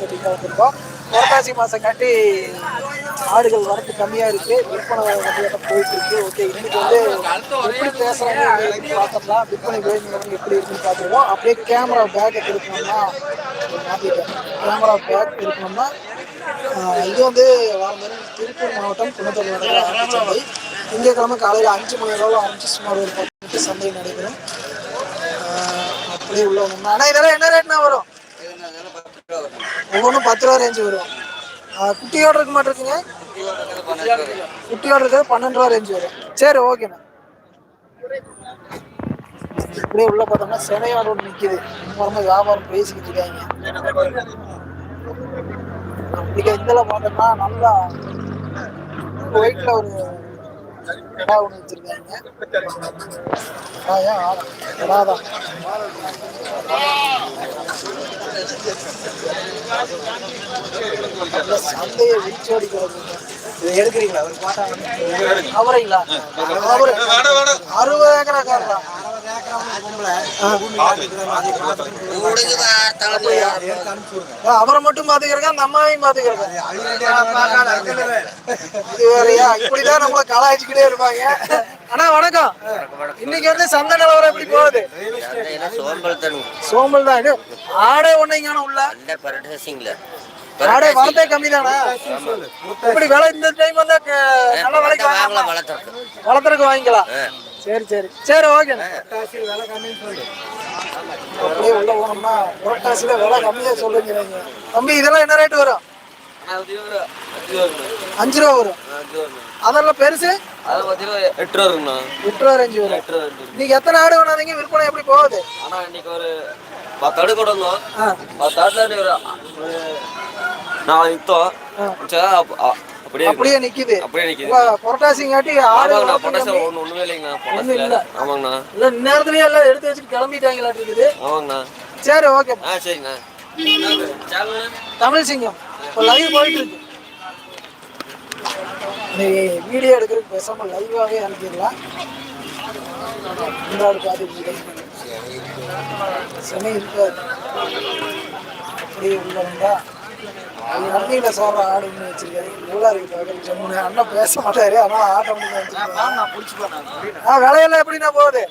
சொல்லிட்டு வந்திருக்கோம். புரட்டாசி மாதம் காட்டி ஆடுகள் வரத்து கம்மியாக இருக்கு. விற்பனை கம்மியாக போயிட்டு இருக்கு. ஓகே இன்னைக்கு வந்து எப்படி பேசுறாங்க அப்படின்னு விற்பனை வேணும் எப்படி இருக்குன்னு பார்த்துருவோம். அப்படியே கேமரா பேக்கை திருப்பினோம்னா மாற்றிட்டேன் கேமரா பேக் திருப்பினோம்னா இது வந்து வாரந்தோறும் திருப்பூர் மாவட்டம் குணத்தூர் நடக்கிற சந்தை. திங்கட்கிழமை காலையில் அஞ்சு மணி அளவில் ஆரம்பிச்சு சுமார் ஒரு பத்து மணிக்கு சந்தை நடைபெறும். அப்படியே உள்ள வந்தோம்னா. ஆனால் இதெல்லாம் என்ன ரேட்னா வரும்? ஒவ்வொன்றும் பத்து ரூபா ரேஞ்சு வரும். குட்டியோட இருக்க மாட்டிருக்குங்க? குட்டியோட இருக்கிறது பன்னெண்டு ரூபா ரேஞ்சு வரும். சரி ஓகேண்ணா இப்படியே உள்ள பார்த்தோம்னா சென்னையோட ஒன்று நிற்கிது ரொம்ப வியாபாரம் பேசிக்கிட்டு இருக்காங்க. இங்க இதில் பார்த்தோம்னா நல்லா ஒயிட்ல ஒரு கடா ஒன்று வச்சிருக்காங்க. ஆயா கடாதான் சந்தையை விரிச்சோடி கிடக்குங்க இதை எடுக்கிறீங்களா? ஒரு பாட்டா அவரைங்களா? அவரு அறுபது ஏக்கரா காரா அவரை மட்டும் பாத்துக்கிறேன் அந்த அம்மாவையும் பாத்துக்கிறேன் இது வேறயா? இப்படிதான் நம்மள கலாய்ச்சிக்கிட்டே இருப்பாங்க. அண்ணா வணக்கம். இன்னைக்கு வந்து சந்த நிலவரம் எப்படி போகுது? சோம்பல் தான். சோம்பல் தான் ஆடே ஒண்ணுங்க உள்ள. அந்த ஆடே வரதே கம்மி தானா இப்படி விலை இந்த டைம் வந்து க- நல்ல விலைக்கு வாங்கலாம்? வளர்த்துறதுக்கு வாங்கிக்கலாம். சரி சரி. சரி ஓகே அப்படியே உள்ள போனோம்னா புரட்டாசியில விலை கம்மியா சொல்லுங்க தம்பி இதெல்லாம் என்ன ரேட் வரும்? அஞ்சு ரூபா வரும். அதெல்லாம் பெருசு? எட்டு ரூபா இருக்குண்ணா எட்டு ரூபா ரேஞ்சு வரும். நீங்க எத்தனை ஆடு வேணாதீங்க விற்பனை எப்படி போகுது? ஆனா இன்னைக்கு ஒரு பத்து ஆடு கொண்டு வந்தோம். ஆ, பத்து இன்னைக்கு ஒரு ஒரு நாலு வித்தோம். அப்படியே நிக்குது. அப்படியே நிக்குது. புரட்டாசிங்காட்டி ஆடு கம்மி. ஒண்ணு ஒண்ணுமே இல்லைங்கண்ணா ஒண்ணும் இல்ல. ஆமாங்கண்ணா. இல்ல நேரத்துலயே எல்லாம் எடுத்து வச்சுட்டு கிளம்பிட்டாங்களா இருக்குது. ஆமாங்கண்ணா. சரி ஓகே. ஆ சரிங்கண்ணா. தமிழ் சிங்கம். இப்போ லைவ் போயிட்டு இருக்கு. வீடியோ எடுக்கிறதுக்கு பேசாம லைவாகவே அனுப்பிடலாம். சென்னை இருக்காது. அப்படியே உள்ள வந்தா நன்மையில சாப்பிட்ற ஆடு ஒன்று வச்சிருக்காரு. நல்லா இருக்கு அண்ணன் பேச மாட்டாரு. ஆனால் ஆட்டம் பண்ணி வச்சிருக்காரு ஆ விலையெல்லாம் எப்படிண்ணா போகுது?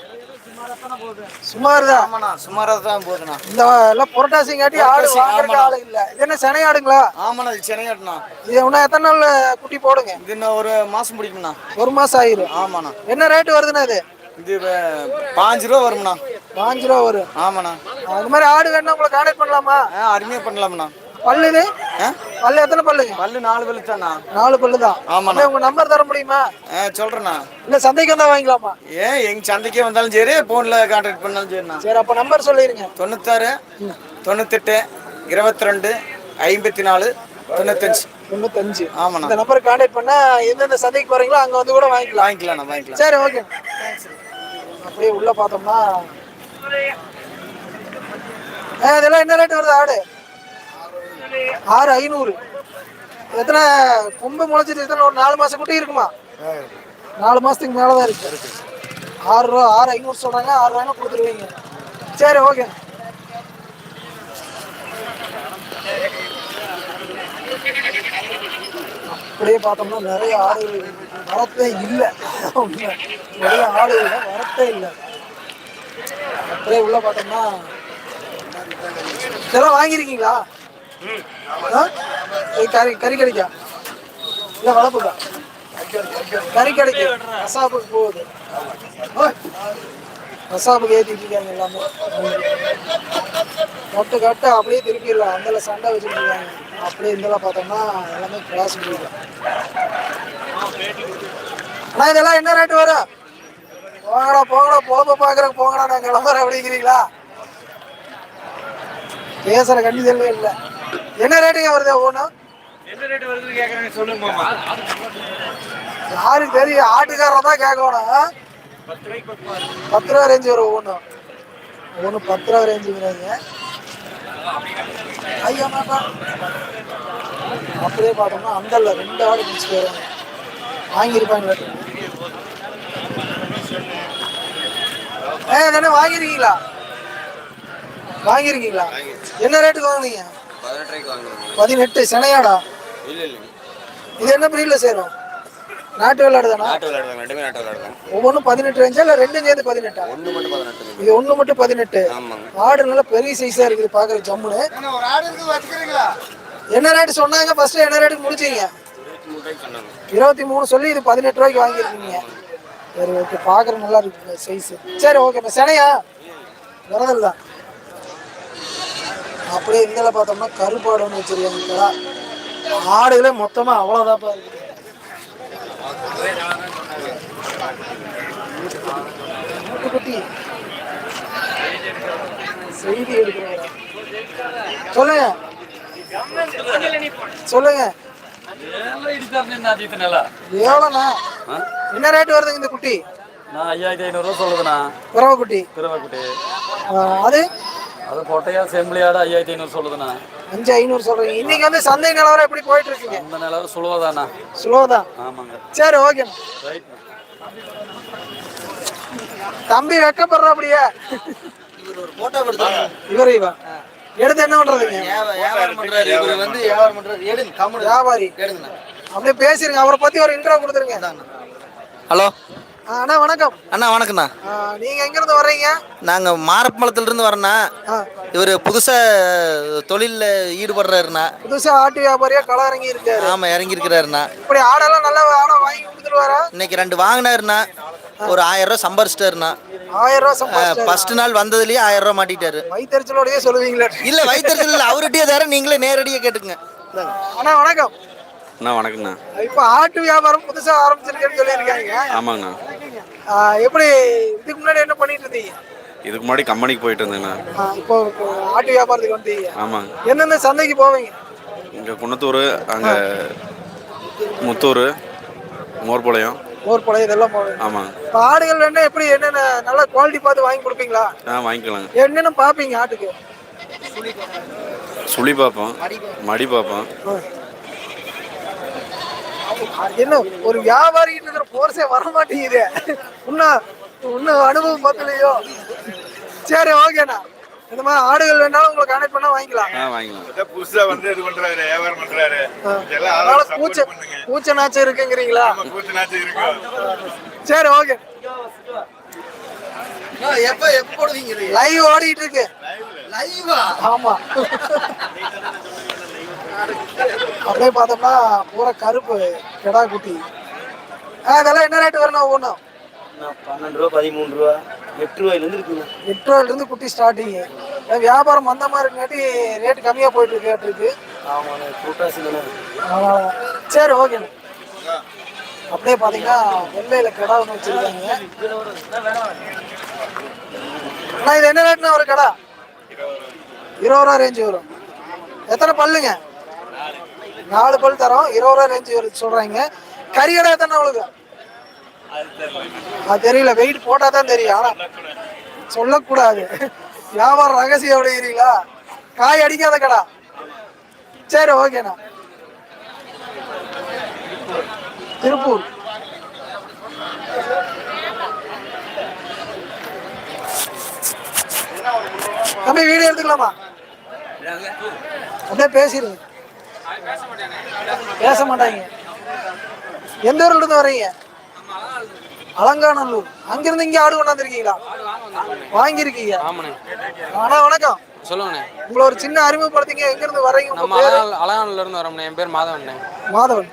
சுமார் தான் சுமாராக தான் போகுதுண்ணா. இந்த எல்லாம் புரட்டாசிங்காட்டி ஆடு வாங்குறதுக்கு ஆளு இல்ல. இது என்ன சென்னை ஆடுங்களா? ஆமாண்ணா இது சென்னையாட்டுண்ணா இது இன்னும் எத்தனை நாள் குட்டி போடுங்க? இது இன்னும் ஒரு மாசம் பிடிக்கும்ண்ணா. ஒரு மாசம் ஆயிரும். ஆமாண்ணா. என்ன ரேட் வருதுண்ணா இது? இது பாஞ்சு ரூபா வரும்ண்ணா. பாஞ்சு ரூபா வரும். ஆமாண்ணா. அது மாதிரி ஆடு வேணா உங்களை கான்டாக்ட் பண்ணலாமா? ஆ அருமையாக பண்ணலாம்ண்ணா. பல்லு இது? ஆ பல்லு எத்தனை பல்லுங்க பல்லு நாலு பல்லு தாண்ணா நாலு பல்லு தான். அப்படியே உங்க நம்பர் தர முடியுமா? ஆ சொல்கிறேண்ணா இல்ல சந்தைக்கு வந்தா வாங்கிக்கலாமா? ஏன் எங்க சந்தைக்கே வந்தாலும் சரி ஃபோனில் கான்டாக்ட் பண்ணாலும் சரிண்ணா. சரி அப்ப நம்பர் சொல்லிருங்க. தொண்ணூத்தாறு தொண்ணூத்தெட்டு இருபத்தி ரெண்டு ஐம்பத்தி நாலு தொண்ணூத்தஞ்சு. தொண்ணூத்தஞ்சு. ஆமாண்ணா. இந்த நம்பர் கான்டாக்ட் பண்ணா எந்தெந்த சந்தைக்கு போறீங்களோ அங்க வந்து கூட வாங்கிக்கலாம். வாங்கிக்கலாம்ண்ணா வாங்கிக்கலாம். சரி ஓகே அப்படியே உள்ள பார்த்தோம்னா ஏ, இதெல்லாம் என்ன ரேட் வருது ஆடு? ஆறு ஐநூறு. எத்தனை கொம்பு முளைச்சிட்டு எத்தனை ஒரு நாலு மாசம் குட்டி இருக்குமா? நாலு மாசத்துக்கு மேல தான் இருக்கு. ஆறு ரூபா ஆறு ஐநூறு சொல்றாங்க. ஆறு ரூபாய்னா கொடுத்துருவீங்க. சரி ஓகே. அப்படியே பார்த்தோம்னா நிறைய ஆடுகள் வரத்தே இல்லை. நிறைய ஆடுகள் வரத்தே இல்லை. அப்படியே உள்ள பார்த்தோம்னா இதெல்லாம் வாங்கியிருக்கீங்களா? கறி கறி கறிக்கா இல்லை வளர்ப்புக்கா கறி கடைக்கு. ரசாப்புக்கு போகுது. ஓய். ரசாப்புக்கு ஏற்றிட்டு இருக்காங்க எல்லாமே. மொட்டை கட்டு அப்படியே திருப்பிடலாம் அந்தல சண்டை வச்சுட்டு இருக்காங்க. அப்படியே இருந்தாலும் பார்த்தோம்னா எல்லாமே கிராஸ் பண்ணிடலாம் அண்ணா இதெல்லாம் என்ன ரேட்டு வரும்? போங்கடா போங்கடா போக பாக்குற போங்கடா நான் கிளம்புறேன் அப்படிங்கிறீங்களா? பேசுற கண்டிதல்லே இல்லை. என்ன ரேட்டுங்க வருது ஒவ்வொன்றும் என்ன ரேட் வருதுன்னு கேட்குறாங்க சொல்லுங்க யாருக்கு தெரியும் ஆட்டுக்காரரை தான் கேட்கணும் பத்து ரூபா. ரேஞ்சு வரும் ஒவ்வொன்றும் ஒவ்வொன்று பத்து ரூபா ரேஞ்சுங்கிறாங்க ஐயா மாட்டா அப்படியே பார்த்தோம்னா அந்தல்ல ரெண்டு ஆடு மிச்சு வரும் வாங்கியிருப்பாங்க ஏ தானே வாங்கியிருக்கீங்களா? வாங்கியிருக்கீங்களா? என்ன ரேட்டுக்கு வாங்குனீங்க? பதினெட்டு சினையாடா இல்லை இல்லை இது என்ன பிரீட்ல சேரும்? நாட்டு விளையாடு தானா நாட்டு விளையாடுறாங்க ரெண்டுமே நாட்டு விளையாடுறாங்க ஒவ்வொன்றும் பதினெட்டு ரேஞ்சா இல்லை ரெண்டும் சேர்ந்து பதினெட்டா? ஒன்று மட்டும் பதினெட்டு இது ஒன்று மட்டும் பதினெட்டு. ஆமாங்க. ஆடு நல்லா பெரிய சைஸா இருக்குது பாக்குற ஜம்முன்னு என்ன ரேட் சொன்னாங்க? ஃபர்ஸ்ட் என்ன ரேட்டுக்கு முடிச்சீங்க? இருபத்தி மூணு சொல்லி இது பதினெட்டு ரூபாய்க்கு வாங்கியிருக்கீங்க. சரி ஓகே பார்க்குற நல்லா இருக்கு சைஸ் சரி ஓகே இப்போ சினையா? விரதல் தான் அப்படியே இதில் பார்த்தோம்னா கருப்பாடு ஒன்று வச்சிருக்காங்க ஆடுகளே மொத்தமாக அவ்வளோதாப்பா இருக்குது குட்டி செய்தி எடுக்கிறாரா? சொல்லுங்க. சொல்லுங்க. எவ்வளோண்ணா என்ன ரேட் வருதுங்க இந்த குட்டி? நான் ஐயாயிரத்தி ஐநூறுரூவா சொல்லுதுண்ணா. குறவை குட்டி ஆ, அது? அது பொட்டையா செம்பிளியாடு ஐயாயிரத்தி ஐநூறு சொல்லுதுண்ணா. அஞ்சு ஐநூறு சொல்றீங்க. இன்னைக்கு வந்து சந்தை நிலவரம் எப்படி போயிட்டு இருக்கீங்க? அந்த நிலவு சுழுவதாண்ணா ஸ்லோ தான் ஆமாங்க. சரி ஓகே. தம்பி வெக்கப்படுற அப்படியே. இவரு இவன் எடுத்து என்ன பண்றதுங்க? வியாபாரம் பண்றாரு. இவர் வந்து வியாபாரம் பண்றாரு. எடுங்க கம்முனு. வியாபாரி. எடுங்கண்ணா. அப்படியே பேசிருங்க. அவரை பத்தி ஒரு இன்ட்ரோ கொடுத்துருங்க. ஹலோ? அண்ணா வணக்கம். அண்ணா வணக்கண்ணா ஆ, நீங்க எங்க இருந்து வர்றீங்க? நாங்கள் மாரப்பமலத்துலேருந்து வரோண்ணா ஆ, இவர் புதுசாக தொழிலில் ஈடுபடுறாருண்ணா. புதுசா ஆட்டு வியாபாரியா கள இறங்கி இருக்காரு ஆமாம் இறங்கியிருக்கிறாருண்ணா. இப்படி ஆடெல்லாம் நல்லா ஆடை வாங்கி கொடுத்துருவாரா? இன்னைக்கு ரெண்டு வாங்கினாருண்ணா. ஒரு ஆயிரம் ரூபா சம்பாரிச்சிட்டாருண்ணா. ஆயிரம் ரூபாய் ஃபர்ஸ்ட் நாள் வந்ததுலேயே ஆயிரம் ரூபா மாட்டிட்டாரு. வயிற்றுச்சலோடயே சொல்லுவீங்களே. இல்லை வைத்தறிச்சல் இல்லை. அவர்கிட்டயே தர நீங்களே நேரடியாக கேட்டுங்க. அண்ணா வணக்கம். அண்ணா வணக்கண்ணா இப்போ ஆட்டு வியாபாரம் புதுசா ஆரம்பிச்சிருக்கேன்னு சொல்லியிருக்காங்க. ஆமாங்கண்ணா. எப்படி இதுக்கு முன்னாடி என்ன பண்ணிட்டு இருந்தீங்க? இதுக்கு முன்னாடி கம்பெனிக்கு போயிட்டு இருந்தேங்கண்ணா இப்போ ஆட்டு வியாபாரத்துக்கு வந்தீங்க. ஆமாங்க. எந்தெந்த சந்தைக்கு போவீங்க? இங்கே குன்னத்தூர் அங்கே முத்தூர் மோர்பாளையம். மோர் பழைய இதெல்லாம் போவீங்க. ஆமாங்க. இப்போ ஆடுகள் வேணா எப்படி என்னென்ன நல்ல குவாலிட்டி பார்த்து வாங்கி கொடுப்பீங்களா? ஆ வாங்கிக்கலாங்க. என்னென்ன பார்ப்பீங்க ஆட்டுக்கு? சுழி பார்ப்போம். மடி பார்ப்போம். என்ன ஒரு வியாபாரிகிட்ட இருக்கிற போர்ஸே வர மாட்டேங்குது இன்னும் இன்னும் அனுபவம் பத்தலையோ சரி ஓகேண்ணா இந்த மாதிரி ஆடுகள் வேணாலும் உங்களை கனெக்ட் பண்ணா வாங்கிக்கலாம். புதுசா வந்து இது பண்றாரு வியாபாரம் பண்றாரு. அதனால. கூச்ச நாச்சம் இருக்குங்கிறீங்களா? நம்ம கூத்து நாச்சு இருக்கும் சரி ஓகே எப்ப எப்ப போடுவீங்க? லைவ் ஓடிட்டு இருக்கு. லைவா ஆமா. அப்படியே பார்த்தோம்னா பூரா கருப்பு கெடா குட்டி. ஆ, இதெல்லாம் என்ன ரேட் வரணும் ஒவ்வொன்றும்? பன்னெண்டு ரூபா பதிமூணு ரூபா. எட்டு ரூபாயிலேருந்து இருக்குங்க எட்டு ரூபாயில இருந்து குட்டி ஸ்டார்டிங் வியாபாரம் மந்த மாதிரி இருக்காட்டி ரேட் கம்மியா போயிட்டு இருக்கு இருக்கு. ஆமாண்ணே கூட்டாசி சரி ஓகே அப்படியே பாத்தீங்கன்னா வெள்ளையில கடா ஒன்று வச்சிருக்காங்க. அண்ணா இது என்ன ரேட்னா ஒரு கடா? இருபது ரூபா. ரேஞ்சு வரும். எத்தனை பல்லுங்க? நாலு பல் தரோம். இருபது ரூபா ரேஞ்சு சொல்றாங்க. கறி கடை தானே அவளுக்கு? அது தெரியல. வெயிட் போட்டா தான் தெரியும். ஆனா சொல்லக்கூடாது. வியாபாரம் ரகசியம் அப்படிங்கிறீங்களா? காய் அடிக்காத கடா. சரி ஓகேண்ணா திருப்பூர். தம்பி வீடியோ எடுத்துக்கலாமா? அப்படியே பேசிடுங்க. பேச மாட்டாங்க எந்த ஊர்ல இருந்து வர்றீங்க? அலங்காநல்லூர். அங்கிருந்து இங்க ஆடு கொண்டாந்துருக்கீங்களா வாங்கியிருக்கீங்க. அண்ணா வணக்கம். சொல்லுங்கண்ணே. உங்களை ஒரு சின்ன அறிமுகப்படுத்திங்க எங்க இருந்து வர்றீங்க? உங்க நம்ம அலகானில் இருந்து வரோம்ண்ணே என் பேர் மாதவண்ணே. மாதவன்.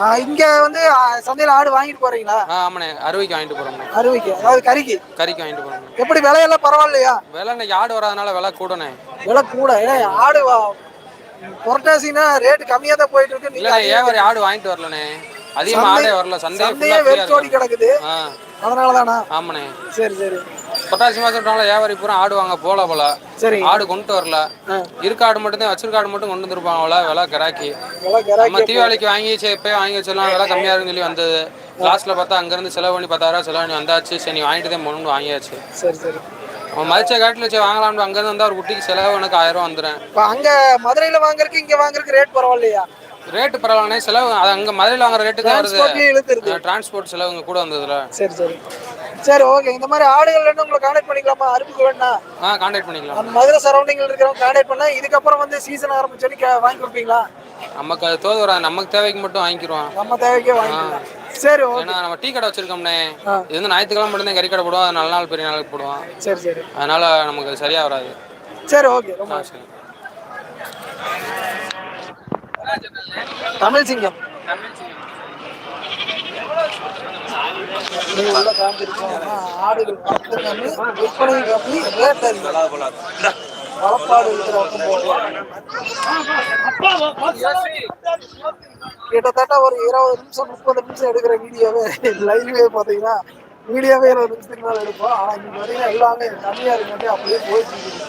ஆ, இங்க வந்து சந்தையில ஆடு வாங்கிட்டு போறீங்களா? ஆமாண்ணே. அறுவைக்கு வாங்கிட்டு போகிறோம்ண்ணே அறுவைக்கு அதாவது கறிக்கு. கறிக்கு வாங்கிட்டு போகிறோம்ண்ணே எப்படி விலையெல்லாம் பரவாயில்லையா? விலை இன்னைக்கு ஆடு வராதனால விலை கூடண்ணே. விலை கூட. ஏன்னா ஆடு வா- புரட்டாசினா ரேட் கம்மியா தான் போயிட்டு இருக்கு நீங்க ஏன் ஆடு வாங்கிட்டு வரலண்ணே? அதிகமாக ஆடே வரல சந்தை சந்தையே வெறிச்சோடி கிடக்குது. அதனால தானா ஆமாண்ணே. சரி சரி. பொட்டாசி மாதம்னால வியாபாரி பூரா ஆடு வாங்க போல போல. சரி. ஆடு கொண்டு வரல. இருக்க ஆடு மட்டும் தான் வச்சிருக்க ஆடு மட்டும் கொண்டு வந்துருப்பாங்க அவ்வளோ விலை கிராக்கி. நம்ம தீபாவளிக்கு வாங்கி இப்போ வாங்கி வச்சிடலாம் விலை கம்மியாக இருக்குன்னு சொல்லி வந்தது. லாஸ்ட்டில் பார்த்தா அங்கேருந்து செலவு பண்ணி பத்தாயிரம் செலவு பண்ணி வந்தாச்சு. சரி நீ வாங்கிட்டு தான் போகணும்னு வாங்கியாச்சு. சரி சரி. மதிச்ச காட்டில் வச்சு வாங்கலாம்னு அங்கேருந்து வந்தால் ஒரு குட்டிக்கு செலவு எனக்கு ஆயிரம் வந்துடுறேன் இப்ப அங்க மதுரையில வாங்குறதுக்கு இங்க வாங்குறதுக்கு ரேட் பரவாயில்லையா? ரேட்டு பரவாயில்லண்ணே செலவு அது அங்கே மதுரையில் வாங்குற ரேட்டுக்கு தான் வருது. டிரான்ஸ்போர்ட் செலவு இங்கே கூட வந்ததுல. சரி சரி. சரி ஓகே இந்த மாதிரி ஆடுகள் வேணும் உங்களை கான்டாக்ட் பண்ணிக்கலாமா? அருப்புக்கு வேணா ஆ கான்டாக்ட் பண்ணிக்கலாம். மதுரை சரௌண்டிங்ல இருக்கிறவங்க கான்டாக்ட் பண்ணா இதுக்கப்புறம் வந்து சீசன் ஆரம்பிச்சோன்னு கே- வாங்கி கொடுப்பீங்களா? நமக்கு அது தோது வராது நமக்கு தேவைக்கு மட்டும் வாங்கிக்கிறோம் நம்ம தேவைக்கே வாங்கிக்கலாம். சரி ஓகே ஏன்னா நம்ம டீ கடை வச்சிருக்கோம்னே. இது வந்து ஞாயிற்றுக்கிழமை மட்டும்தான் கறி கடை போடுவோம் அது நல்ல நாள் பெரிய நாளுக்கு போடுவோம். சரி சரி. அதனால நமக்கு சரியா வராது. சரி ஓகே ரொம்ப சரி. தமிழ் சிங்கம். ஆடுகள். விற்பனை ரேட் அதிகம் வளப்பாடு கிட்டத்தட்ட ஒரு இருபது நிமிஷம் முப்பது நிமிஷம் எடுக்கிற வீடியோவே லைவ்வே பார்த்தீங்கன்னா வீடியோவே இருபது நிமிஷத்துக்கு மேலே எடுப்போம். ஆனால் இங்கே பார்த்தீங்கன்னா எல்லாமே கம்மியாக இருக்காட்டி அப்படியே போயிட்டு இருக்குது.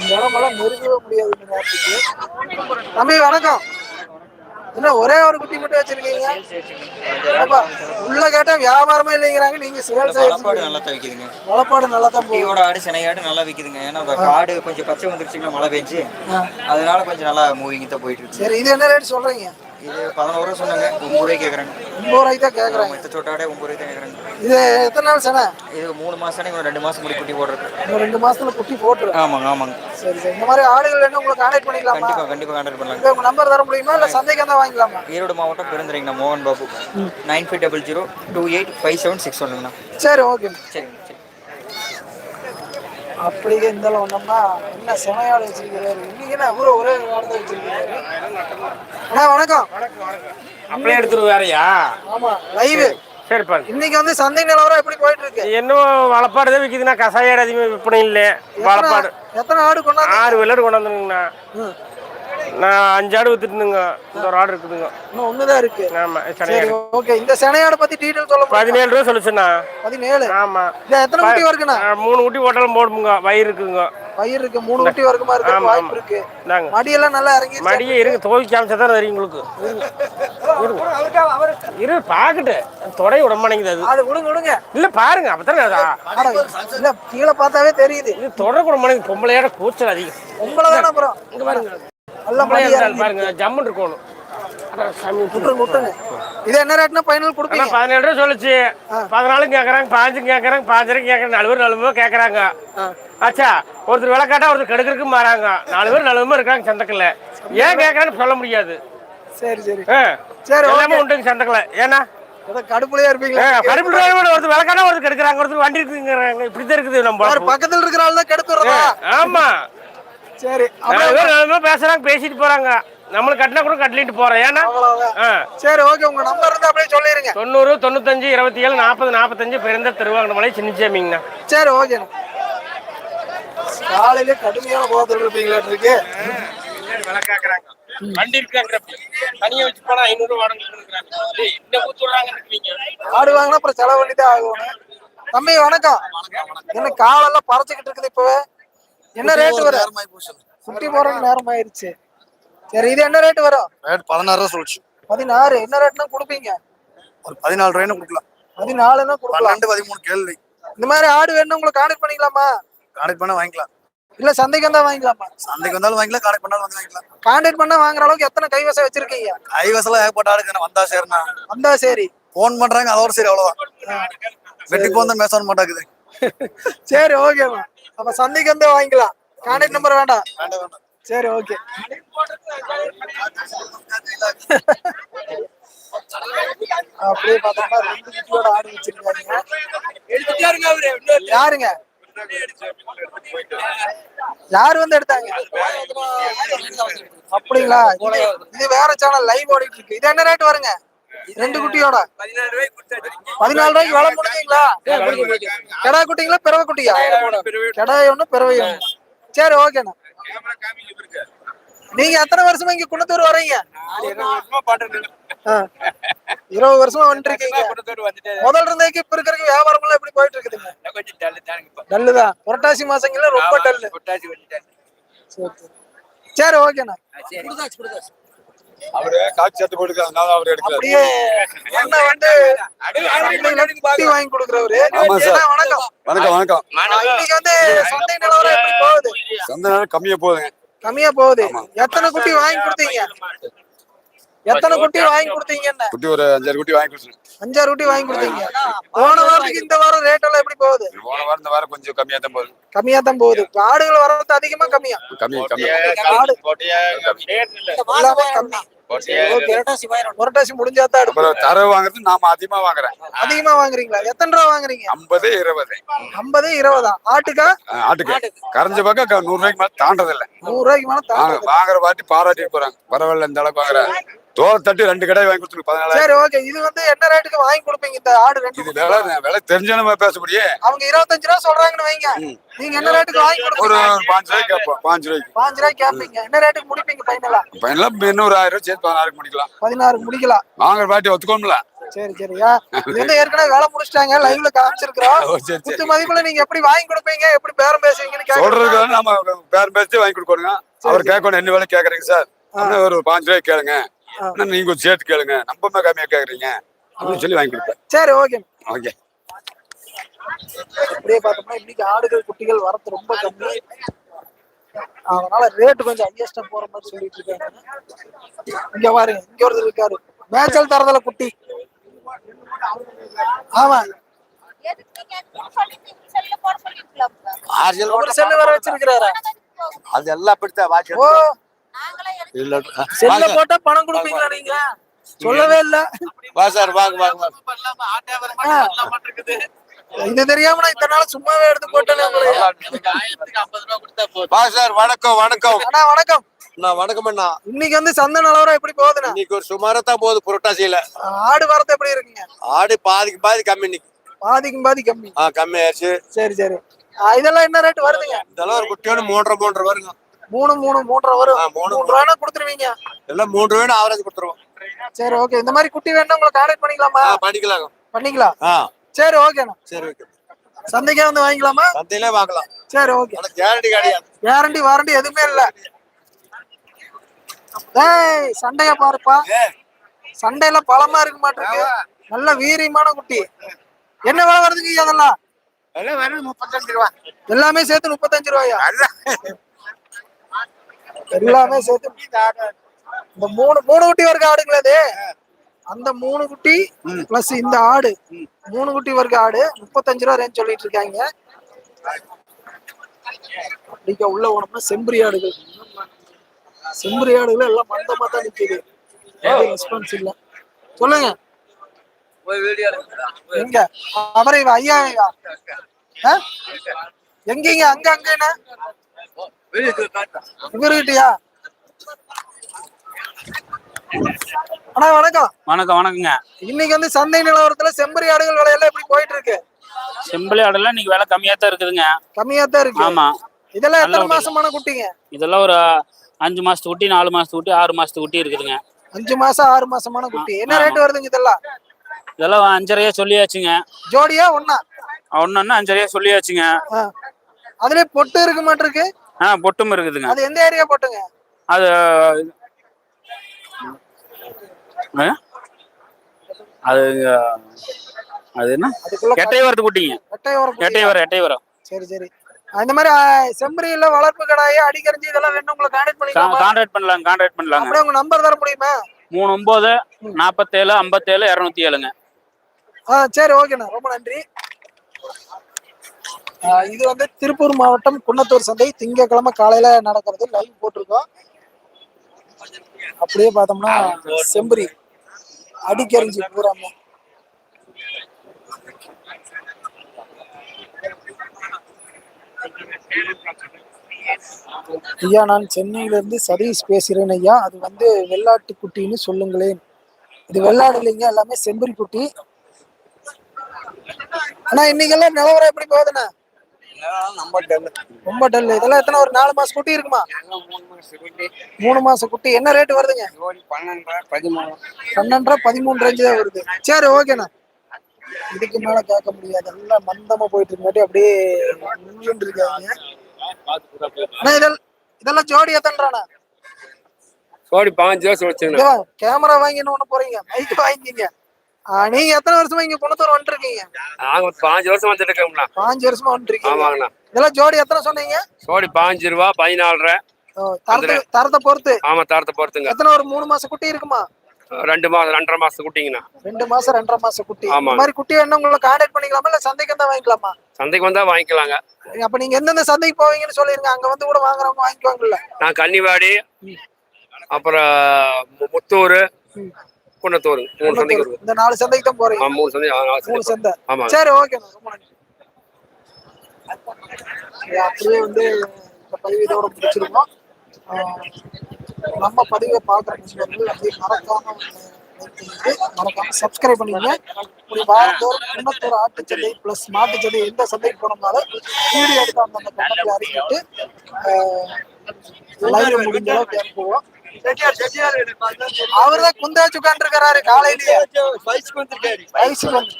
இந்த இடமெல்லாம் நெருங்கவே முடியாது இந்த நேரத்துக்கு. தம்பி வணக்கம். என்ன ஒரே ஒரு குட்டி மட்டும் வச்சிருக்கீங்க? உள்ள கேட்டா வியாபாரமே இல்லைங்கிறாங்க. நீங்க சேல்ஸ் வளப்பாடு நல்லா தான் விற்கிதுங்க வளப்பாடு நல்லா தான் போகுது. குட்டியோட ஆடு சினையாடு நல்லா விற்கிதுங்க ஏன்னா காடு கொஞ்சம் பச்சை வந்துருச்சுங்க மழை பெஞ்சு அதனால கொஞ்சம் நல்லா மூவிங் தான் போயிட்டு இருக்கு. சரி இது என்ன ரேட் சொல்றீங்க? இது பதினோரு ரூபா சொன்னாங்க. ஒன்பது ரூபாய்க்கு கேட்குறாங்க ரூபாய்க்கு தான் கேக்குறாங்க. மத்த சொட்டாடே ஒன்பது ரூபாய்க்கு தான் கேட்குறாங்க இது எத்தனை நாள் சனை? இது மூணு மாதம் ஒரு ரெண்டு மாதம் முடி குட்டி போடுறது. ரெண்டு மாசத்துல குட்டி போட்டுரும் ஆமாங்க ஆமாங்க. சரி சரி. இந்த மாதிரி ஆடுகள் என்ன உங்களுக்கு கான்டாக்ட் பண்ணிக்கலாமா? கண்டிப்பாக கண்டிப்பாக கான்டாக்ட் பண்ணலாங்க இது உங்க நம்பர் தர முடியுமா? இல்ல சந்தைக்கு தான் வாங்கிக்கலாமா? ஈரோடு மாவட்டம் பெருந்துறைங்கண்ணா மோகன் Babu. Nine five double zero two eight five seven six ஒன்றுங்கண்ணா சரி ஓகே சரிங்க. சரி அப்படியே இந்த வந்தோம்னா என்ன செமையாடு வச்சிருக்கிறாரு. இன்னைக்கு என்ன ஊர ஒரே ஆடு வச்சிருக்கிறாரு. அண்ணா வணக்கம். அப்படியே எடுத்துட்டு வேறயா? ஆமா லைவ் சரிப்பா இன்னைக்கு வந்து சந்தை நிலவரம் எப்படி போயிட்டு இருக்கு இன்னும் வளப்பாடு தான் விற்கிதுண்ணா கசாயாடு அதிகமாக விற்பனை இல்லை வளப்பாடு. எத்தனை ஆடு கொண்டாந்து ஆறு வெள்ளாடு கொண்டாந்துருங்கண்ணா நான் அஞ்சு ஆடு வித்துட்டுங்க இந்த ஒரு ஆடு இருக்குதுங்க. இன்னும் ஒண்ணுதான் இருக்கு. ஆமா சரி ஓகே இந்த செனையாட பத்தி டீடைல் சொல்ல? பதினேழு ரூபா சொல்லுச்சுண்ணா. பதினேழு? ஆமா. இல்ல எத்தனை குட்டி வருக்குண்ணா? மூணு குட்டி ஓட்டலும் போடுமுங்க வயிறு இருக்குங்க. பயிர் இருக்கு மூணு குட்டி வரைக்குமா? இருக்கு ஆமா, வாய்ப்பு. இருக்கு. இந்தாங்க. மடியெல்லாம் நல்லா இறங்கி மடியே இருக்கு. துவைக்கு காமிச்சா தான் தெரியும் உங்களுக்கு இரு. இரு. பாக்கட்டு. தொடை விட மாட்டேங்குது அது. அது விடுங்க விடுங்க. இல்ல பாருங்க. அப்பதானே இல்ல கீழே பார்த்தாவே தெரியுது. இது தொடர கூட மாட்டேங்குது. பொம்பளையோட கூச்சல் அதிகம். உங்களை தானே அப்புறம். இங்க பாருங்க. பாருங்க ஜம்முன்னு இருக்கணும். இது என்ன ரேட்னா ஃபைனல் கொடுப்பீங்க? பதினேழு ரூபா சொல்லுச்சு. பதினாலும் கேக்குறாங்க பாஞ்சும் கேக்குறாங்க பாஞ்சரை கேக்குறாங்க நாலு பேர் நாலு பேர் கேக்குறாங்க ஆச்சா ஒருத்தர் விலை காட்டா ஒருத்தர் கெடுக்கிறதுக்கு மாறாங்க. நாலு பேர் நாலு பேர் இருக்காங்க சந்தக்கல்ல. ஏன் கேக்குறான்னு சொல்ல முடியாது. சரி சரி. சரி, எல்லாமே. உண்டுங்க சந்தக்கல்ல. ஏன்னா? கடுப்புலயே இருப்பீங்களா? கருப்பு டிரைவர் ஒருத்தர் காட்டா ஒருத்தர் கெடுக்கிறாங்க ஒருத்தர் வண்டி இருக்குங்கிறாங்க. இப்படிதான் இருக்குது நம்ம. பக்கத்துல இருக்கிற ஆள் தான் கெடுத்து விடுறதா? ஆமா. சரி பேசுறாங்க பேசிட்டு போறாங்க. நம்மளுக்கு கட்டினா கூட கட்டலிட்டு போறோம் ஏன்னா. சரி ஓகே உங்க நம்பர் இருந்தா அப்படியே சொல்லிருங்க. தொண்ணூறு தொண்ணூத்தஞ்சு இருபத்தி ஏழு நாற்பது நாற்பத்தஞ்சு பெருந்த திருவாங்கமலை சின்னச்சாமிங்கண்ணா. சரி ஓகேண்ணா காலையில கடுமையான கோபத்தில் இருப்பீங்களா இருக்கு வண்டி இருக்காங்க தனியா வச்சு போனா ஐநூறு ஆடு வாங்கினா அப்புறம் செலவு பண்ணி தான் ஆகும் தம்பி வணக்கம். என்ன காலெல்லாம் பறச்சுக்கிட்டு இருக்குது இப்பவே? என்ன ரேட் வரும்? குட்டி போறதுக்கு நேரம் ஆயிருச்சு சரி இது என்ன ரேட் வரும்? ரேட் பதினாறு ரூபா சொல்லிச்சு. பதினாறு. என்ன ரேட்னா கொடுப்பீங்க? ஒரு பதினாலு ரூபாய்னு கொடுக்கலாம். பதினாலுன்னா கொடுக்கலாம். பன்னெண்டு பதிமூணு கேள்வி. இந்த மாதிரி ஆடு வேணும் உங்களுக்கு கான்டெக்ட் பண்ணிக்கலாமா? கான்டெக்ட் பண்ணா வாங்கிக்கலாம். இல்ல சந்தைக்கு வந்தா வாங்கிக்கலாமா? சந்தைக்கு வந்தாலும் வாங்கிக்கலாம் கான்டெக்ட் பண்ணாலும் வந்து வாங்கிக்கலாம். கான்டெக்ட் பண்ணா வாங்குற அளவுக்கு எத்தனை கைவசம் வச்சிருக்கீங்க? கைவசலாம் ஏகப்பட்ட ஆடுக்கு வந்தா சரிண்ணா. வந்தா சரி. ஃபோன் பண்றாங்க அதோட சரி அவ்வளவுதான். வெட்டி போன் தான் பேச மாட்டாக்குது சரி ஓகேம்மா அப்ப சந்தைக்கு வந்து வாங்கிக்கலாம். கான்டாக்ட் நம்பர் வேண்டாம். வேண்டாம் வேண்டாம் சரி ஓகே அப்படியே பார்த்தோம்னா ரெண்டு குட்டியோட ஆடு வச்சிருக்காங்க. யாருங்க? யாரு வந்து எடுத்தாங்க? அப்படிங்களா? இது- இது வேற சேனல் லைவ் ஓடிட்டு இருக்கு. இது என்ன ரேட் வருங்க? ரெண்டு குட்டியோட? பதினாலு ரூபாய்க்கு விலை முடிஞ்சீங்களா? கிடா குட்டிங்களா பிறவை குட்டியா? கிடாய் ஒண்ணு பிறவை ஒண்ணு. சரி ஓகேண்ணா நீங்க எத்தனை வருஷமா இங்க குணத்தூர் வரீங்க. இருபது வருஷமா வந்துட்டு இருக்கீங்க. முதல்ல இருந்தேக்கு இப்ப இருக்கிறதுக்கு வியாபாரம் எல்லாம் எப்படி போயிட்டு இருக்குதுங்க? டல்லுதான் புரட்டாசி மாசங்கள்ல ரொம்ப டல்லு. சரி ஓகேண்ணா அவரு காட்சி சட்டு அவர் அப்படியே என்ன வந்து குட்டி வாங்கி கொடுக்குறவரு. ஆமா சார். வணக்கம். வணக்கம் வணக்கம். இன்னைக்கு வந்து சந்தை நிலவரம் எப்படி போகுது? சந்த நேரம் கம்மியா போகுதுங்க. கம்மியா போகுது. எத்தனை குட்டி வாங்கி கொடுத்தீங்க? எத்தனை குட்டி வாங்கி கொடுத்தீங்க குட்டி ஒரு அஞ்சாறு குட்டி வாங்கி கொடுத்துருங்க. அஞ்சாறு குட்டி வாங்கி கொடுத்தீங்க. போன வாரத்துக்கு இந்த வாரம் ரேட் எல்லாம் எப்படி போகுது? போன வாரம் இந்த வாரம் கொஞ்சம் கம்மியா தான் போகுது. கம்மியா தான் போகுது. இப்ப ஆடுகள் வர்றது அதிகமா கம்மியா? கம்மி கம்மி. ஆடு கம்மி. புரட்டாசி முடிஞ்சா தான் எடுப்போம் அப்புறம் தரவு வாங்குறது நாம அதிகமா வாங்குறேன். அதிகமா வாங்குறீங்களா? எத்தனை ரூபா வாங்குறீங்க? ஐம்பது இருபது. ஐம்பது இருபதா? ஆட்டுக்கா? ஆட்டுக்கு. கரைஞ்ச பக்கம் நூறு ரூபாய்க்கு மேல தாண்டது இல்ல நூறு ரூபாய்க்கு மேல வாங்குற பாட்டி பாராட்டி போறாங்க. பரவாயில்ல இந்த அளவுக்கு வாங்குற தோல் தட்டி ரெண்டு கடை வாங்கி கொடுத்துருக்கு பதினாலாயிரம் சரி ஓகே இது வந்து என்ன ரேட்டுக்கு வாங்கி கொடுப்பீங்க இந்த ஆடு ரெண்டு இது விலை விலை தெரிஞ்ச நம்ம பேச முடியும் அவங்க இருபத்தஞ்சு ரூபா சொல்றாங்கன்னு வைங்க. நீங்க என்ன ரேட்டுக்கு வாங்கி கொடுப்பீங்க? ஒரு பாஞ்சு ரூபாய்க்கு கேட்போம் பாஞ்சு ரூபாய்க்கு. பாஞ்சு ரூபாய்க்கு கேட்பீங்க. என்ன ரேட்டுக்கு முடிப்பீங்க ஃபைனலா பையன்லாம் இன்னொரு ஆயிரம் ரூபாய் சேர்த்து பதினாறுக்கு முடிக்கலாம். பதினாறு முடிக்கலாம். வாங்குற பாட்டி ஒத்துக்கோம்ல? சரி சரியா இது ஏற்கனவே வேலை முடிச்சிட்டாங்க லைவ்ல காமிச்சிருக்கிறோம். குத்து மதிப்புல நீங்க எப்படி வாங்கி கொடுப்பீங்க எப்படி பேரம் பேசுவீங்கன்னு வந்து நம்ம பேர் பேசி வாங்கி கொடுக்கணுங்க அவர் கேட்கணும் என்ன வேலை கேக்குறீங்க சார்? ஒரு பாஞ்சு ரூபாய்க்கு கேளுங்க. அண்ணா நீங்க கொஞ்சம் சேர்த்து கேளுங்க. நம்ம கம்மியா கேக்குறீங்க. அப்படின்னு சொல்லி வாங்கி கொடுப்பேன். சரி ஓகே. ஓகே. அப்படியே பார்த்தோம்னா இன்னைக்கு ஆடுகள் குட்டிகள் வரது ரொம்ப கம்மி. அதனால ரேட் கொஞ்சம் ஹையஸ்டா போற மாதிரி சொல்லிட்டு இருக்காங்க. இங்க பாருங்க இங்க ஒருத்தர் இருக்காரு. மேய்ச்சல் தரதுல குட்டி. ஆமா. ஒரு செல்லு வர வச்சிருக்கிறாரா? அதெல்லாம் அப்படித்தான் வாட்சி ஓ. இல்ல செல்ல போட்டா பணம் கொடுப்பீங்களா நீங்க? சொல்லவே இல்ல. வா சார் வாங்க வாங்க. இது தெரியாம நான் இத்தனை நாள் சும்மாவே எடுத்து போட்டேன் வா சார் வணக்கம் வணக்கம். அண்ணா வணக்கம். நான் வணக்கம் அண்ணா. இன்னைக்கு வந்து சந்தை நிலவரம் எப்படி போகுதுண்ணா? இன்னைக்கு ஒரு சுமாரா தான் போகுது புரட்டாசியில. ஆடு வரது எப்படி இருக்குங்க? ஆடு பாதிக்கு பாதி கம்மி இன்னைக்கு. பாதிக்கும் பாதி கம்மி. ஆ கம்மி ஆயிடுச்சு சரி. சரி இதெல்லாம் என்ன ரேட் வருதுங்க? இதெல்லாம் ஒரு குட்டியோட மூன்றரை மூன்றரை வருங்க. மூணு மூணு மூன்றரை வரும். மூணு, ரூபானா கொடுத்துருவீங்க. எல்லாம் மூன்று வேணும் ஆவரேஜ் கொடுத்துருவோம். சரி ஓகே இந்த மாதிரி குட்டி வேணா உங்களை கான்டாக்ட் பண்ணிக்கலாமா? பண்ணிக்கலாம். ஆ. சரி ஓகேண்ணா சரி ஓகே சந்தைக்கே வந்து வாங்கிக்கலாமா? சந்தையிலே வாங்கலாம். சரி ஓகே கேரண்டி கிடையாது. கேரண்டி வாரண்டி எதுவுமே இல்ல. ஏய் சண்டைய பாருப்பா. சண்டையில பழமா இருக்க மாட்டிருக்கு. நல்ல வீரியமான குட்டி. என்ன விலை வருதுங்க அதெல்லாம் வேணும் முப்பத்தஞ்சு ரூபா. எல்லாமே சேர்த்து முப்பத்தஞ்சு ரூபாயா? எல்லாமே சேர்த்து இந்த மூணு மூணு குட்டி வர்க்க ஆடுங்களா அந்த மூணு குட்டி பிளஸ் இந்த ஆடு. மூணு குட்டி வர்க்க ஆடு முப்பத்தஞ்சு ரூபா ரேஞ்ச் சொல்லிட்டு இருக்காங்க. நீங்க உள்ள போனோம்னா செம்பரி ஆடுகள். செம்பரி ஆடுகள் எல்லாம் மந்தமா தான் நிக்குது. ரெஸ்பான்ஸ் இல்ல. சொல்லுங்க. எங்க? அவரை ஐயா? எங்கீங்க? அங்க அங்கண்ணா இவர்கிட்டயா? அண்ணா வணக்கம். வணக்கம் வணக்கங்க. இன்னைக்கு வந்து சந்தை நிலவரத்துல செம்பரி ஆடுகள் விலையெல்லாம் எப்படி போயிட்டு இருக்கு செம்பிளி ஆடெல்லாம் இன்னைக்கு விலை கம்மியா தான் இருக்குதுங்க. கம்மியா தான் இருக்கு. ஆமா. இதெல்லாம் எத்தனை மாசமான குட்டிங்க? இதெல்லாம் ஒரு அஞ்சு மாசத்து குட்டி நாலு மாசத்து குட்டி ஆறு மாசத்து குட்டி இருக்குதுங்க. அஞ்சு மாசம் ஆறு மாசமான குட்டி. என்ன. ரேட் வருதுங்க இதெல்லாம்? இதெல்லாம் அஞ்சரையா சொல்லியாச்சுங்க. ஜோடியா ஒண்ணா ஒன்னொன்னு அஞ்சரையா சொல்லியாச்சுங்க. அதுலயே பொட்டு இருக்க மாட்டிருக்கு. ஆ பொட்டும் இருக்குதுங்க. அது எந்த ஏரியா போட்டுங்க? அது? அது அது என்ன? எட்டை வரது குட்டிங்க. எட்டை வரும் எட்டை வர எட்டை வர சரி சரி. ஆ, இந்த மாதிரி செம்பரியில வளர்ப்பு கடாயை அடிக்கறிஞ்சு இதெல்லாம் வேணும் உங்களை கான்டாக்ட் பண்ணிக்கலாமா? கான்ட்ராக்ட் பண்ணலாம் கான்ட்ராக்ட் பண்ணலாங்க. அப்படியே உங்க நம்பர் தர முடியுமா? மூணு ஒன்பது நாற்பத்தேழு ஐம்பத்தேழு இரநூத்தி ஏழுங்க. ஆ சரி ஓகேண்ணா. ரொம்ப நன்றி. இது வந்து திருப்பூர் மாவட்டம் குன்னத்தூர் சந்தை. திங்கட்கிழமை காலையில நடக்கிறது. லைவ் போட்டிருக்கோம். அப்படியே பார்த்தோம்னா செம்பரி அடிக்கறிஞ்சி பூராம ஐயா நான் சென்னையிலிருந்து சதீஷ் பேசுகிறேன் ஐயா. அது வந்து வெள்ளாட்டு குட்டின்னு சொல்லுங்களேன். இது வெள்ளாடு இல்லைங்க எல்லாமே செம்பரி குட்டி. ஆனா இன்னைக்கெல்லாம் நிலவரம் எப்படி போகுதுண்ணா? ரொம்ப டல் இதெல்லாம் எத்தனை ஒரு நாலு மாசம் குட்டி இருக்குமா? மூணு மாசம் குட்டி? என்ன ரேட் வருதுங்க? பன்னெண்டரை பதிமூணு. ரேஞ்சு தான் வருது. சரி ஓகேண்ணா இதுக்கு மேல கேட்க முடியாது. எல்லாம் மந்தமா போயிட்டு இருக்காட்டி அப்படியே இருக்காங்க அண்ணா இதெல்லாம் இதெல்லாம் ஜோடி எத்தனைறாண்ணா சோடி பாஞ்சு ரூபா கேமரா வாங்கின்னு ஒண்ணு போறீங்க. மைக் வாங்கிங்க. நீங்க எத்தனை வருஷமா இங்க குணத்தூர் வந்துருக்கீங்க? நாங்க பாஞ்சு வருஷம் வந்துட்டு இருக்கோம்ண்ணா பாஞ்சு வருஷமா வந்துருக்கீங்க. ஆமாங்கண்ணா. இதெல்லாம் ஜோடி எத்தனை சொன்னீங்க? சோடி பாஞ்சு ரூபா பதினாலரை. தரத்தை பொறுத்து. ஆமா தரத்தை பொறுத்துங்க. எத்தனை ஒரு மூணு மாசம் குட்டி இருக்குமா? ரெண்டு மாசம் ரெண்டரை மாசம் குட்டிங்கண்ணா. ரெண்டு மாசம் ரெண்டரை மாசம் குட்டி. இந்த மாதிரி குட்டி வேணும் உங்களை கான்டாக்ட் பண்ணிக்கலாமா? இல்ல சந்தைக்கு தான் வாங்கிக்கலாமா? சந்தைக்கு வந்தா வாங்கிக்கலாங்க. அப்ப நீங்க எந்தெந்த சந்தைக்கு போவீங்கன்னு சொல்லிருங்க. அங்க வந்து கூட வாங்குறவங்க வாங்கிக்குவாங்கல்ல. நான் கன்னிவாடி அப்புறம் முத்தூர் குன்னத்தூர் மூணு சந்தைக்கு இந்த நாலு சந்தைக்கு தான் போறீங்க? ஆ, மூணு சந்தை மூணு சந்தை. ஆமா. சரி ஓகே ரொம்ப நன்றி. அப்படியே வந்து இந்த பதிவு இதோட முடிச்சிருக்கோம். நம்ம பதிவை பார்க்குற நண்பர்கள் அப்படியே மறக்காம மறக்காம சப்ஸ்கிரைப் பண்ணிக்கங்க. இப்படி வாரந்தோறும் குன்னத்தூர் ஆட்டுச்சந்தை ப்ளஸ் மாட்டுச்சந்தை எந்த சந்தைக்கு போனோம்னாலும் வீடியோ எடுத்து அந்த கமெண்ட்ல அறிவிட்டு லைவ் முடிஞ்ச அளவுக்கு அனுப்புவோம். அவர்தான் குந்தாச்சு உட்காந்துருக்காரு காலையிலேயே. வயசுக்கு வந்து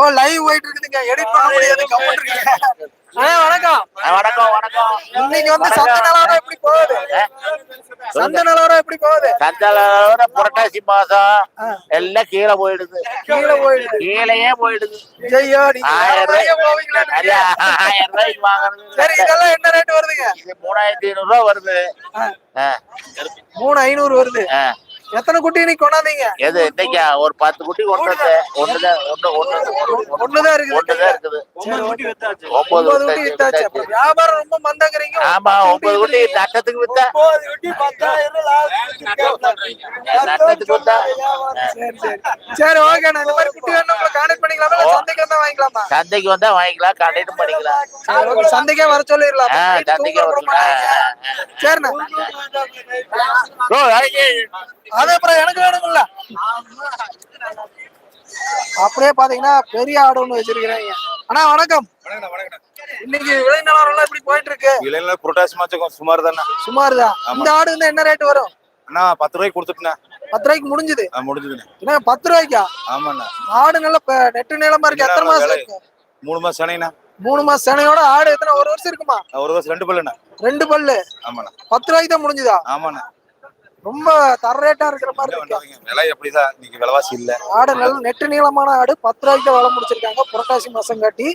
ஓ லைவ் போயிட்டு இருக்குதுங்க. எடிட் பண்ண முடியாது. கமெண்ட் வணக்கம். வணக்கம் வணக்கம். இன்னைக்கு வந்து சந்தை நிலவரம் எப்படி போகுது? சந்தை நிலவரம் எப்படி போகுது? சந்தாலோட புரட்டாசி மாசம். எல்லாம் கீழே போயிடுது. கீழே போயிடுது. கீழேயே போயிடுது. ஐயோ நீங்க ஆயிரம் நிறைய ரூபாய் ஆயிரம் ரூபாய்க்கு சரி வாங்குறது இதெல்லாம் என்ன ரேட் வருதுங்க? இது மூணாயிரத்தி ஐநூறு ரூபா வருது. மூணு ஐநூறு வருது. எத்தனை குட்டி நீ கொண்டாந்தீங்க? எது இன்னைக்கு? ஒரு பத்து குட்டி வந்து ஒண்ணுதான். ஒண்ணு ஒண்ணு ஒண்ணுதான் இருக்குது. ஒண்ணுதான் இருக்குது. ஒன்பது குட்டி குட்டி வித்தாச்சு. அப்ப வியாபாரம் ரொம்ப மந்தங்கிறீங்க. ஆமா ஒன்பது குட்டி நட்டத்துக்கு வித்தா சரி சரி. சரி ஓகே நான் இந்த மாதிரி குட்டி வேணும் உங்களை கான்டாக்ட் பண்ணிக்கலாமா? சந்தைக்கு வந்தா வாங்கிக்கலாமா? சந்தைக்கு வந்தா வாங்கிக்கலாம் கடையிட்டு பண்ணிக்கலாம். சந்தைக்கே வர சொல்லிடலாம். சந்தைக்கே வர. சரிண்ணா. அது அப்புறம் எனக்கு வேணும்ல. அப்படியே பாத்தீங்கன்னா பெரிய ஆடு ஒண்ணு வச்சிருக்கிறேன். அண்ணா வணக்கம். இன்னைக்கு விலை நிலவரம் எப்படி போயிட்டு இருக்கு இளைஞர் புரட்டாசி மாச்சம் சுமார் தானே சுமார் தான் இந்த ஆடு வந்து என்ன ரேட் வரும்? அண்ணா பத்து ரூபாய்க்கு கொடுத்துட்டுண்ணே. பத்து ரூபாய்க்கு முடிஞ்சது. முடிஞ்சுதுண்ணே. என்ன பத்து ரூபாய்க்கா? ஆமாண்ணா. ஆடு நல்ல நெட்டு நீளமா இருக்கு. எத்தனை மாசம் விலை. இருக்கு? மூணு மாசம் சனைண்ணா மூணு மாசம் செனையோட ஆடு எத்தனை ஒரு வருஷம் இருக்குமா? ஒரு வருஷம் ரெண்டு பல்லுண்ணா. ரெண்டு பல்லு. ஆமாண்ணா. பத்து ரூபாய்க்கு தான் முடிஞ்சுதா? ஆமாண்ணா. ரொம்ப தர ரேட்டா இருக்கிற மாதிரி இருக்கு? விலை அப்படிதான் இன்னைக்கு விலைவாசி இல்ல. ஆடு நல்ல நெட்டு நீளமான ஆடு பத்து ரூபாய்க்கு விலை முடிச்சிருக்காங்க. புரட்டாசி மாசம் காட்டி.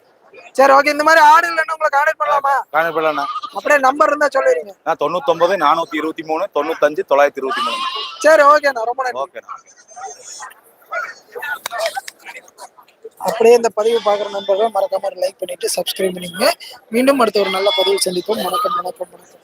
சரி ஓகே இந்த மாதிரி ஆடு இல்லைன்னா உங்களை கான்டாக்ட் பண்ணலாமா? காணப்படலண்ணா அப்படியே நம்பர் இருந்தா சொல்லிருங்க நான் தொண்ணூத்தொன்பது நானூத்தி இருபத்தி மூணு தொண்ணூத்தஞ்சு தொள்ளாயிரத்தி இருபத்தி மூணு. சரி ஓகேண்ணா ரொம்ப நன்றி. ஓகேண்ணா அப்படியே இந்த பதிவு பார்க்குற நண்பர்கள் மறக்காம லைக் பண்ணிட்டு சப்ஸ்கிரைப் பண்ணிக்கங்க. மீண்டும் அடுத்த ஒரு நல்ல பதிவு சந்திப்போம். வணக்கம் வணக்கம் வணக்கம்.